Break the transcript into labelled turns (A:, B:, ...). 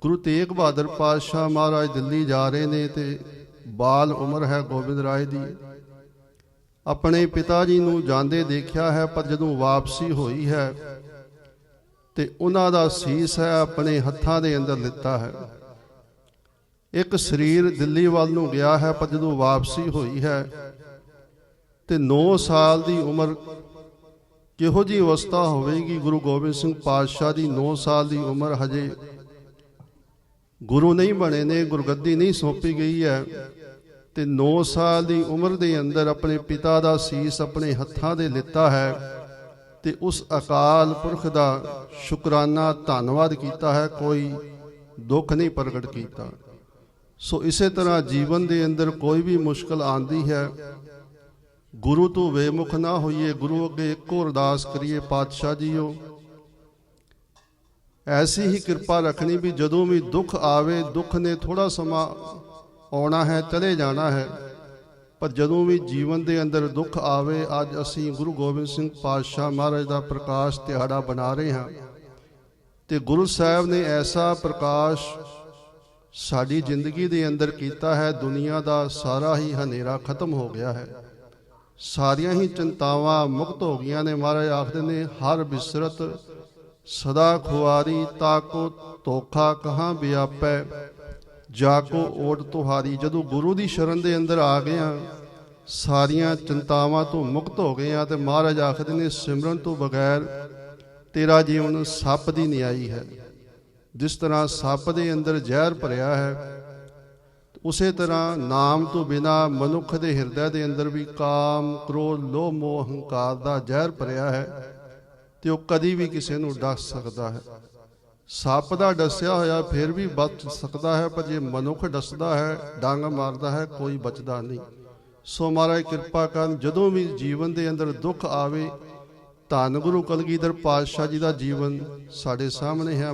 A: ਗੁਰੂ ਤੇਗ ਬਹਾਦਰ ਪਾਤਸ਼ਾਹ ਮਹਾਰਾਜ ਦਿੱਲੀ ਜਾ ਰਹੇ ਨੇ ਤੇ ਬਾਲ ਉਮਰ ਹੈ ਗੋਬਿੰਦ ਰਾਏ ਦੀ। ਆਪਣੇ ਪਿਤਾ ਜੀ ਨੂੰ ਜਾਂਦੇ ਦੇਖਿਆ ਹੈ, ਪਰ ਜਦੋਂ ਵਾਪਸੀ ਹੋਈ ਹੈ ਤੇ ਉਹਨਾਂ ਦਾ ਸੀਸ ਹੈ ਆਪਣੇ ਹੱਥਾਂ ਦੇ ਅੰਦਰ ਲਿੱਤਾ ਹੈ। ਇੱਕ ਸਰੀਰ ਦਿੱਲੀ ਵੱਲ ਨੂੰ ਗਿਆ ਹੈ, ਪਰ ਜਦੋਂ ਵਾਪਸੀ ਹੋਈ ਹੈ ਤੇ 9 ਸਾਲ ਦੀ ਉਮਰ ਕਿਹੋ ਜੀ ਅਵਸਥਾ ਹੋਵੇਗੀ? ਗੁਰੂ ਗੋਬਿੰਦ ਸਿੰਘ ਪਾਤਸ਼ਾਹ ਦੀ 9 ਸਾਲ ਦੀ ਉਮਰ ਹਜੇ ਗੁਰੂ ਨਹੀਂ ਬਣੇ ਨੇ, ਗੁਰਗੱਦੀ ਨਹੀਂ ਸੌਂਪੀ ਗਈ ਹੈ। ਤੇ 9 ਸਾਲ ਦੀ ਉਮਰ ਦੇ ਅੰਦਰ ਆਪਣੇ ਪਿਤਾ ਦਾ ਸੀਸ ਆਪਣੇ ਹੱਥਾਂ ਦੇ ਲਿੱਤਾ ਹੈ ਤੇ ਉਸ ਅਕਾਲ ਪੁਰਖ ਦਾ ਸ਼ੁਕਰਾਨਾ, ਧੰਨਵਾਦ ਕੀਤਾ ਹੈ, ਕੋਈ ਦੁੱਖ ਨਹੀਂ ਪ੍ਰਗਟ ਕੀਤਾ। ਸੋ ਇਸੇ ਤਰ੍ਹਾਂ ਜੀਵਨ ਦੇ ਅੰਦਰ ਕੋਈ ਵੀ ਮੁਸ਼ਕਲ ਆਂਦੀ ਹੈ, ਗੁਰੂ ਤੋਂ ਵੇਮੁਖ ਨਾ ਹੋਈਏ, ਗੁਰੂ ਅੱਗੇ ਇੱਕੋ ਅਰਦਾਸ ਕਰੀਏ, ਪਾਤਸ਼ਾਹ ਜੀਓ। ਐਸੀ ਹੀ ਕਿਰਪਾ ਰੱਖਣੀ ਵੀ ਜਦੋਂ ਵੀ ਦੁੱਖ ਆਵੇ, ਦੁੱਖ ਨੇ ਥੋੜਾ ਸਮਾਂ ਆਉਣਾ ਹੈ, ਚਲੇ ਜਾਣਾ ਹੈ। ਪਰ ਜਦੋਂ ਵੀ ਜੀਵਨ ਦੇ ਅੰਦਰ ਦੁੱਖ ਆਵੇ, ਅੱਜ ਅਸੀਂ ਗੁਰੂ ਗੋਬਿੰਦ ਸਿੰਘ ਪਾਤਸ਼ਾਹ ਮਹਾਰਾਜ ਦਾ ਪ੍ਰਕਾਸ਼ ਦਿਹਾੜਾ ਬਣਾ ਰਹੇ ਹਾਂ। ਤੇ ਗੁਰੂ ਸਾਹਿਬ ਨੇ ਐਸਾ ਪ੍ਰਕਾਸ਼ ਸਾਡੀ ਜ਼ਿੰਦਗੀ ਦੇ ਅੰਦਰ ਕੀਤਾ ਹੈ, ਦੁਨੀਆ ਦਾ ਸਾਰਾ ਹੀ ਹਨੇਰਾ ਖਤਮ ਹੋ ਗਿਆ ਹੈ। ਸਾਰੀਆਂ ਹੀ ਚਿੰਤਾਵਾਂ ਮੁਕਤ ਹੋ ਗਈਆਂ ਨੇ ਮਹਾਰਾਜ ਆਖਦੇ ਨੇ, ਹਰ ਬਿਸਰਤ ਸਦਾ ਖੁਆਰੀ ਤਾਕੋ ਧੋਖਾ ਕਹਾਂ ਵਿਆਪੈ ਜਾ ਕੋ ਓਟ ਤੁਹਾਰੀ। ਜਦੋਂ ਗੁਰੂ ਦੀ ਸ਼ਰਨ ਦੇ ਅੰਦਰ ਆ ਗਏ ਆ ਸਾਰੀਆਂ ਚਿੰਤਾਵਾਂ ਤੋਂ ਮੁਕਤ ਹੋ ਗਏ ਆ ਤੇ ਮਹਾਰਾਜ ਆਖਦੇ ਨੇ ਸਿਮਰਨ ਤੋਂ ਬਗੈਰ ਤੇਰਾ ਜੀਵਨ ਸੱਪ ਦੀ ਨਿਆਈ ਹੈ। ਜਿਸ ਤਰ੍ਹਾਂ ਸੱਪ ਦੇ ਅੰਦਰ ਜ਼ਹਿਰ ਭਰਿਆ ਹੈ ਉਸੇ ਤਰ੍ਹਾਂ ਨਾਮ ਤੋਂ ਬਿਨਾ ਮਨੁੱਖ ਦੇ ਹਿਰਦੇ ਦੇ ਅੰਦਰ ਵੀ ਕਾਮ, ਕ੍ਰੋਧ, ਲੋਭ, ਮੋਹ, ਹੰਕਾਰ ਦਾ ਜ਼ਹਿਰ ਭਰਿਆ ਹੈ। ਤੇ ਉਹ ਕਦੀ ਵੀ ਕਿਸੇ ਨੂੰ ਡਸ ਸਕਦਾ ਹੈ। ਸੱਪ ਦਾ ਡਸਿਆ ਹੋਇਆ ਫਿਰ ਵੀ ਬਚ ਸਕਦਾ ਹੈ, ਪਰ ਜੇ ਮਨੁੱਖ ਡਸਦਾ ਹੈ, ਡੰਗ ਮਾਰਦਾ ਹੈ, ਕੋਈ ਬਚਦਾ ਨਹੀਂ। ਸੋ ਮਹਾਰਾਜ ਕਿਰਪਾ ਕਰਨ, ਜਦੋਂ ਵੀ ਜੀਵਨ ਦੇ ਅੰਦਰ ਦੁੱਖ ਆਵੇ, ਧੰਨ ਗੁਰੂ ਕਲਗੀਧਰ ਪਾਤਸ਼ਾਹ ਜੀ ਦਾ ਜੀਵਨ ਸਾਡੇ ਸਾਹਮਣੇ ਹੈ।